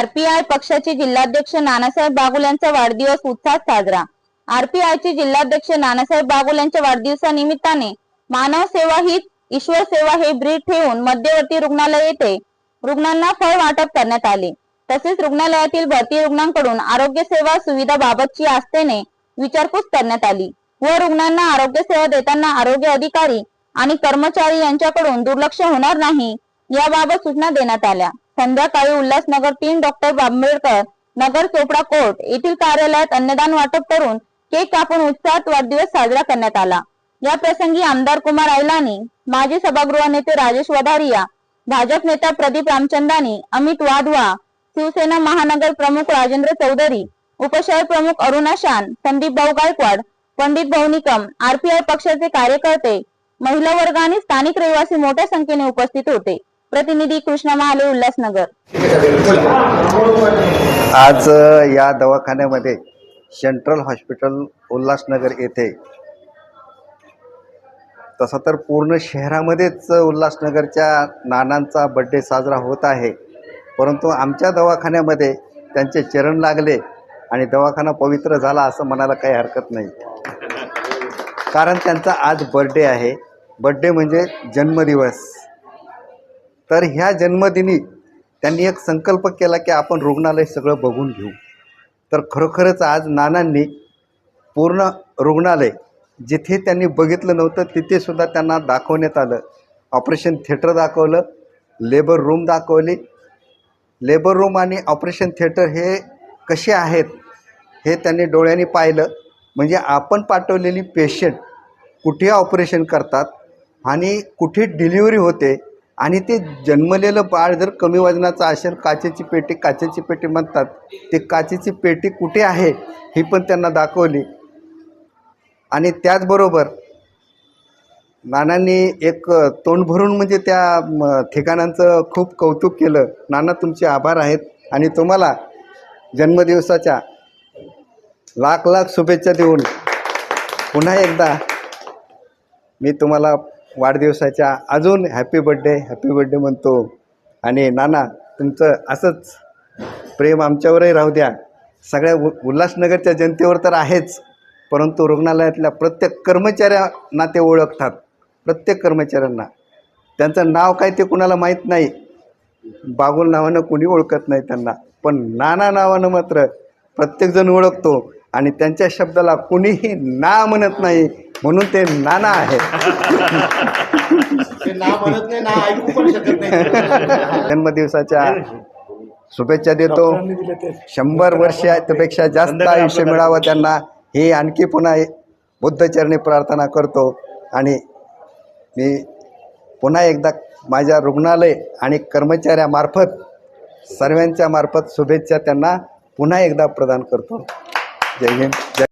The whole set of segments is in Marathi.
आरपीआय पक्षाचे जिल्हाध्यक्ष नानासाहेब बागुल यांचा वाढदिवस उत्साहात साजरा. आरपीआयचे जिल्हाध्यक्ष नानासाहेब बागुल यांच्या वाढदिवसानिमित्ताने मानव सेवा हित ईश्वर सेवा हे ब्रीद ठेवून मध्यवर्ती रुग्णालय येथे रुग्णांना फळ वाटप करण्यात आले. तसेच रुग्णालयातील भरती रुग्णांकडून आरोग्य सेवा सुविधा बाबतची आस्थेने विचारपूस करण्यात आली व रुग्णांना आरोग्य सेवा देताना आरोग्य अधिकारी आणि कर्मचारी यांच्याकडून दुर्लक्ष होणार नाही याबाबत सूचना देण्यात आल्या. संध्याकाळी उल्हासनगर तीन डॉक्टर आंबेडकर नगर चोपडा कोर्ट येथील कार्यालयात अन्नदान वाटप करून केक कापून उत्साहात वाढदिवस साजरा करण्यात आला. या प्रसंगी आमदार कुमार आयलानी माजी सभागृह नेते राजेश वधारिया भाजप नेता प्रदीप रामचंदानी अमित वाधवा शिवसेना महानगर प्रमुख राजेंद्र चौधरी उपशहर प्रमुख अरुणा शान संदीप भाऊ गायकवाड पंडित भाऊ निकम आरपीआय पक्षाचे कार्यकर्ते महिला वर्ग आणि स्थानिक रहिवासी मोठ्या संख्येने उपस्थित होते. प्रतिनिधी कृष्णा महाले उल्हासनगर. आज या दवाखान्यामध्ये सेंट्रल हॉस्पिटल उल्हासनगर येथे. तसं तर पूर्ण शहरामध्येच उल्हासनगरच्या नानांचा बड्डे साजरा होत आहे. परंतु आमच्या दवाखान्यामध्ये त्यांचे चरण लागले आणि दवाखाना पवित्र झाला असं म्हणायला काही हरकत नाही. कारण त्यांचा आज बर्थडे आहे. बड्डे म्हणजे जन्मदिवस. तर ह्या जन्मदिनी त्यांनी एक संकल्प केला की आपण रुग्णालय सगळं बघून घेऊ. तर खरोखरच आज नानांनी पूर्ण रुग्णालय जिथे त्यांनी बघितलं नव्हतं तिथेसुद्धा त्यांना दाखवण्यात आलं. ऑपरेशन थिएटर दाखवलं लेबर रूम दाखवली. लेबर रूम आणि ऑपरेशन थिएटर हे कसे आहेत हे त्यांनी डोळ्यांनी पाहिलं. म्हणजे आपण पाठवलेली पेशंट कुठे ऑपरेशन करतात आणि कुठे डिलिव्हरी होते आणि ते जन्मलेलं बाळ जर कमी वजनाचं असेल काचेची पेटी काचेची पेटी म्हणतात ते काचेची पेटी कुठे आहे ही पण त्यांना दाखवली. आणि त्याचबरोबर नानांनी एक तोंड भरून म्हणजे त्या ठिकाणांचं खूप कौतुक केलं. नाना तुमचे आभार आहेत. आणि तुम्हाला जन्मदिवसाच्या लाख लाख शुभेच्छा देऊन पुन्हा एकदा मी तुम्हाला वाढदिवसाच्या अजून हॅपी बड्डे हॅपी बड्डे म्हणतो. आणि नाना तुमचं असंच प्रेम आमच्यावरही राहू द्या. सगळ्या उ उल्हासनगरच्या जनतेवर तर आहेच. परंतु रुग्णालयातल्या प्रत्येक कर्मचाऱ्यांना ते ओळखतात. प्रत्येक कर्मचाऱ्यांना. त्यांचं नाव काय ते कुणाला माहीत नाही. बागुल नावानं कुणी ओळखत नाही त्यांना. पण नाना नावानं मात्र प्रत्येकजण ओळखतो. आणि त्यांच्या शब्दाला कुणीही ना म्हणत नाही. म्हणून ते नाना नाही जन्मदिवसाच्या शुभेच्छा देतो. शंभर वर्षापेक्षा जास्त आयुष्य मिळावं त्यांना. हे आणखी पुन्हा बुद्धचरणी प्रार्थना करतो. आणि मी पुन्हा एकदा माझ्या रुग्णालय आणि कर्मचाऱ्यामार्फत सर्वांच्या मार्फत शुभेच्छा त्यांना पुन्हा एकदा प्रदान करतो. जय हिंद जय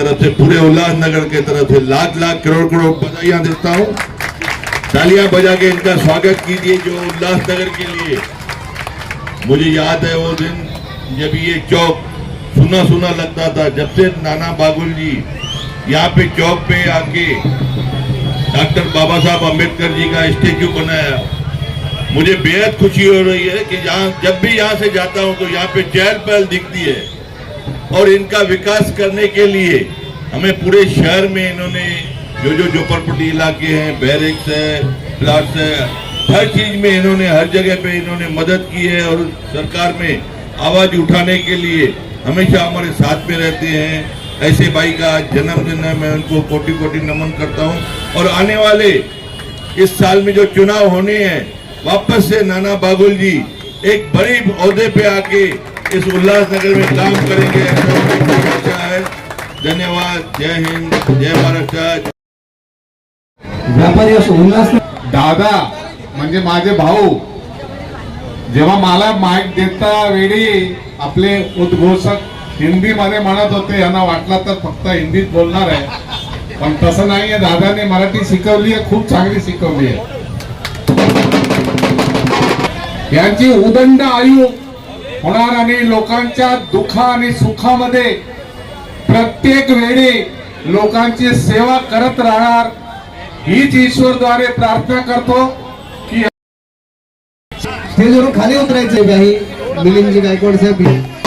तरफ़ से पूरे उल्लासनगर के तरफ़ से लाख लाख करोड़ करोड़ बधाइयाँ देता हूँ। तालियाँ बजा के इनका स्वागत कीजिए जो उल्लासनगर के लिए। मुझे याद है वो दिन जब ये चौक सुना सुना लगता था, जब से नाना बागुल जी यहाँ पे चौक पे आके डॉक्टर बाबा साहब अंबेडकर जी का स्टेच्यू बनाया। मुझे बेहद खुशी हो रही है कि जहाँ जब भी यहाँ से जाता हूँ तो यहाँ पे चहल पहल दिखती है। और इनका विकास करने के लिए हमें पूरे शहर में इन्होंने जो जो झोपड़पट्टी इलाके हैं, बैरिक्स है प्लाट्स है, हर चीज़ में इन्होंने, हर जगह पे इन्होंने मदद की है और सरकार में आवाज़ उठाने के लिए हमेशा हमारे साथ में रहते हैं। ऐसे भाई का जन्मदिन है, मैं उनको कोटि कोटि नमन करता हूँ। और आने वाले इस साल में जो चुनाव होने हैं, वापस से नाना बागुल जी एक बड़ी अहदे पे आके इस उल्लासनगर में काम करेंगे। अच्छा है धन्यवाद। जय हिंद। जय महाराष्ट्र। व्यापारी असो उल्हास दादा म्हणजे माझे भाऊ जेव्हा मला माईक देता वेळी आपले उद्घोषक हिंदीमध्ये म्हणत होते यांना वाटला तर फक्त हिंदीत बोलणार आहे. पण तसं नाहीये दादाने मराठी शिकवली आहे खूप चांगली शिकवली आहे यांची उदंड आयु होणार आणि लोकांच्या दुःखा आणि सुखामध्ये प्रत्येक वेळी लोकांची सेवा करत राहणार हीच ईश्वरद्वारे प्रार्थना करतो की स्टेजवरून खाली उतरायचंय काही. मिलिंदजी गायकवाड साहेब